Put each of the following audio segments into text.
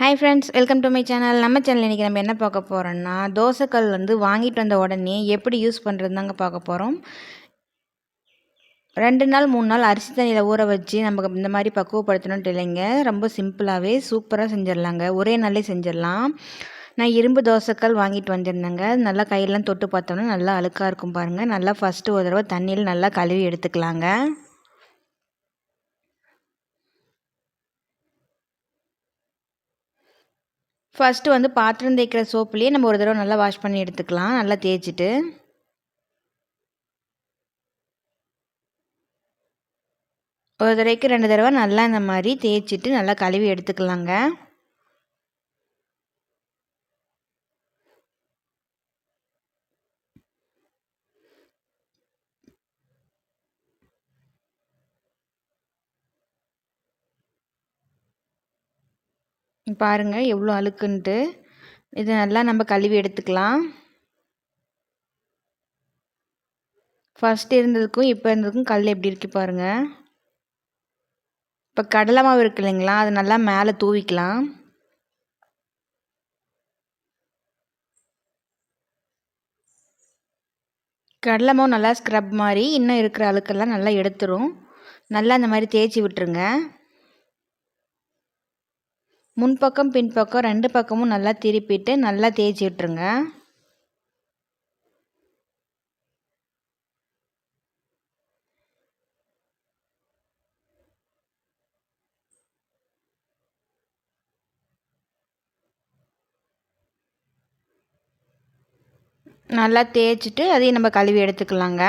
Hi friends welcome to my channel நம்ம channel இன்றைக்கி நம்ம என்ன பார்க்க போகிறோம்னா தோசைக்கல் வந்து வாங்கிட்டு வந்த உடனே எப்படி யூஸ் பண்ணுறது தாங்க பார்க்க போகிறோம் ரெண்டு நாள் மூணு நாள் அரிசி தண்ணியில் ஊற வச்சு நமக்கு இந்த மாதிரி பக்குவப்படுத்தணுன்ட்டு இல்லைங்க. ரொம்ப சிம்பிளாகவே சூப்பராக செஞ்சிடலாங்க. ஒரே நாளே செஞ்சிடலாம். நான் இரும்பு தோசைக்கல் வாங்கிட்டு வந்திருந்தேங்க. நல்லா கையெல்லாம் தொட்டு பார்த்தோன்னா நல்லா அழுக்காக இருக்கும் பாருங்கள் நல்லா ஃபஸ்ட்டு ஒரு தடவை தண்ணியில் நல்லா கழுவி எடுத்துக்கலாங்க. ஃபஸ்ட்டு வந்து பாத்திரம் தேய்க்கிற சோப்புலேயே நம்ம ஒரு தடவை நல்லா வாஷ் பண்ணி எடுத்துக்கலாம். நல்லா தேய்ச்சிட்டு. ஒரு தடவைக்கு ரெண்டு தடவை நல்லா இந்த மாதிரி தேய்ச்சிட்டு நல்லா கழுவி எடுத்துக்கலாங்க. பாருங்கள் எவ்வளோ அழுக்குன்ட்டு. இது நல்லா நம்ம கழுவி எடுத்துக்கலாம். ஃபஸ்ட் இருந்ததுக்கும் இப்போ இருந்ததுக்கும் கல் எப்படி இருக்கு பாருங்கள் இப்போ கடலை மாவு இருக்கு இல்லைங்களா அது நல்லா மேலே தூவிக்கலாம். கடலை மாவு நல்லா ஸ்க்ரப் மாதிரி இன்னும் இருக்கிற அழுக்கெல்லாம் நல்லா எடுத்துரும். நல்லா அந்த மாதிரி தேய்ச்சி விட்டுருங்க. முன்பக்கம் பின்பக்கம் ரெண்டு பக்கமும் நல்லா திருப்பிட்டு நல்லா தேய்ச்சி விட்டுருங்க. நல்லா தேய்ச்சிட்டு அதையும் நம்ம கழுவி எடுத்துக்கலாங்க.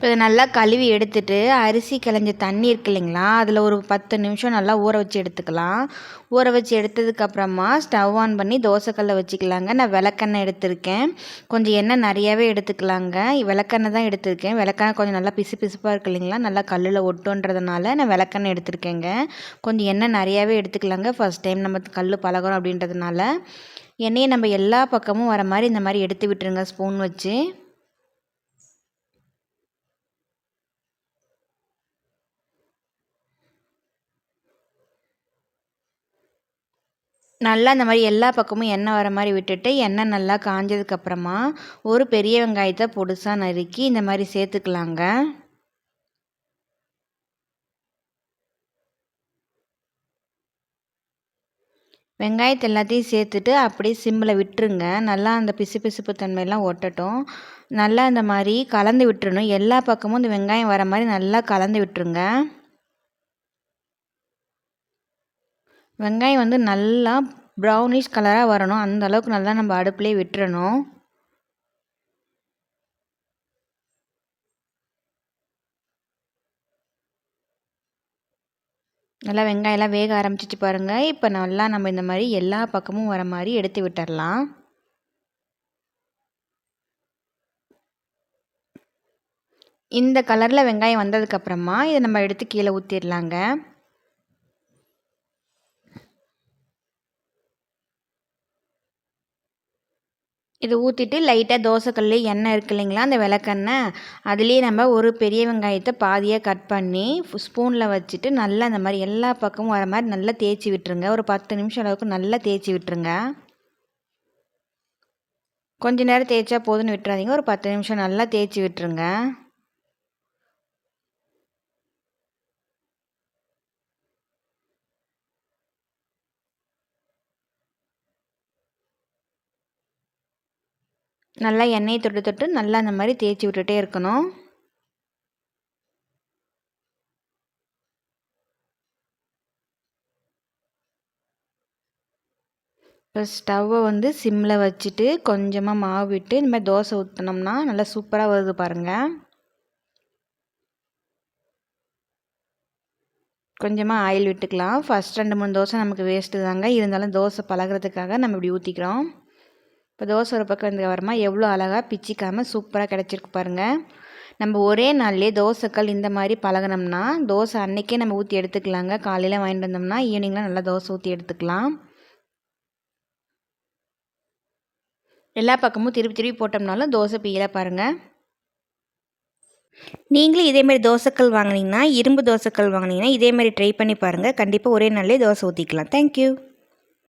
இப்போ இதை நல்லா கழுவி எடுத்துட்டு அரிசி கிளஞ்ச தண்ணி இருக்கு இல்லைங்களா? அதில் ஒரு பத்து நிமிஷம் நல்லா ஊற வச்சு எடுத்துக்கலாம். ஊற வச்சு எடுத்ததுக்கப்புறமா ஸ்டவ் ஆன் பண்ணி தோசைக்கல்லை வச்சுக்கலாங்க. நான் விளக்கெண்ணெய் எடுத்திருக்கேன். கொஞ்சம் எண்ணெய் நிறையாவே எடுத்துக்கலாங்க. விளக்கெண்ணெய் தான் எடுத்திருக்கேன். விளக்கெண்ணெய் கொஞ்சம் நல்லா பிசு பிசுப்பாக இருக்கு இல்லைங்களா? நல்லா கல்லில் ஒட்டுன்றதுனால நான் விளக்கெண்ணெய் எடுத்திருக்கேங்க. கொஞ்சம் எண்ணெய் நிறையாவே எடுத்துக்கலாங்க. ஃபஸ்ட் டைம் நம்ம கல் பழகிறோம் அப்படின்றதுனால. எண்ணெயை நம்ம எல்லா பக்கமும் வர மாதிரி இந்த மாதிரி எடுத்து விட்டுருங்க. ஸ்பூன் வச்சு. நல்லா இந்த மாதிரி எல்லா பக்கமும் எண்ணெய் வர மாதிரி விட்டுட்டு எண்ணெய் நல்லா காஞ்சதுக்கப்புறமா ஒரு பெரிய வெங்காயத்தை பொடுசாக நறுக்கி இந்த மாதிரி சேர்த்துக்கலாங்க. வெங்காயத்தை எல்லாத்தையும் சேர்த்துட்டு அப்படியே சிம்மில் விட்டுருங்க. நல்லா அந்த பிசு பிசுப்பு தன்மையெல்லாம் ஒட்டட்டும். நல்லா இந்த மாதிரி கலந்து விட்டுறணும். எல்லா பக்கமும் இந்த வெங்காயம் வர மாதிரி நல்லா கலந்து விட்டுருங்க. வெங்காயம் வந்து நல்லா ப்ரௌனிஷ் கலராக வரணும். அந்த அளவுக்கு நல்லா நம்ம அடுப்புலேயே விட்டுறணும். நல்லா வெங்காயம்லாம் வேக ஆரம்பிச்சிச்சு பாருங்கள் இப்போ நல்லா நம்ம இந்த மாதிரி எல்லா பக்கமும் வர மாதிரி எடுத்து விட்டுடலாம் இந்த கலரில் வெங்காயம் வந்ததுக்கப்புறமா இதை நம்ம எடுத்து கீழே ஊற்றிடலாங்க இது ஊற்றிட்டு லைட்டாக தோசைக்கல் எண்ணெய் இருக்கு இல்லைங்களா அந்த விளக்கெண்ணெய். அதுலேயே நம்ம ஒரு பெரிய வெங்காயத்தை பாதியாக கட் பண்ணி ஸ்பூனில் வச்சுட்டு நல்லா அந்த மாதிரி எல்லா பக்கமும் வர மாதிரி நல்லா தேய்ச்சி விட்டுருங்க. ஒரு பத்து நிமிஷம் அளவுக்கு நல்லா தேய்ச்சி விட்டுருங்க. கொஞ்ச நேரம் தேய்ச்சா போதுன்னு விட்டுறாதீங்க. ஒரு பத்து நிமிஷம் நல்லா தேய்ச்சி விட்டுருங்க. நல்லா எண்ணெயை தொட்டு தொட்டு நல்லா அந்த மாதிரி தேய்ச்சி விட்டுட்டே இருக்கணும். இப்போ ஸ்டவ்வை வந்து சிம்மில் வச்சுட்டு கொஞ்சமாக மாவு விட்டு இந்த மாதிரி தோசை ஊற்றினோம்னா நல்லா சூப்பராக வருது பாருங்கள் கொஞ்சமாக ஆயில் விட்டுக்கலாம். ஃபஸ்ட் ரெண்டு மூணு தோசை நமக்கு வேஸ்ட்டு தாங்க. இருந்தாலும் தோசை பழகிறதுக்காக நம்ம இப்படி ஊற்றிக்கிறோம் இப்போ தோசை ஒரு பக்கம் வந்ததுக்கப்புறமா எவ்வளோ அழகாக பிச்சிக்காமல் சூப்பராக கிடச்சிருக்கு பாருங்கள் நம்ம ஒரே நாள்லேயே தோசைக்கல் இந்த மாதிரி பழகினோம்னா தோசை அன்றைக்கே நம்ம ஊற்றி எடுத்துக்கலாங்க. காலையில் வாங்கிட்டு வந்தோம்னா ஈவினிங்கில் நல்லா தோசை ஊற்றி எடுத்துக்கலாம். எல்லா பக்கமும் திருப்பி திருப்பி போட்டோம்னாலும் தோசை பீல பாருங்கள் நீங்களும் இதேமாரி தோசைக்கல் வாங்கினீங்கன்னா இரும்பு தோசைக்கல் வாங்கினீங்கன்னா இதேமாரி ட்ரை பண்ணி பாருங்கள் கண்டிப்பாக ஒரே நாள்லேயே தோசை ஊற்றிக்கலாம் தேங்க்யூ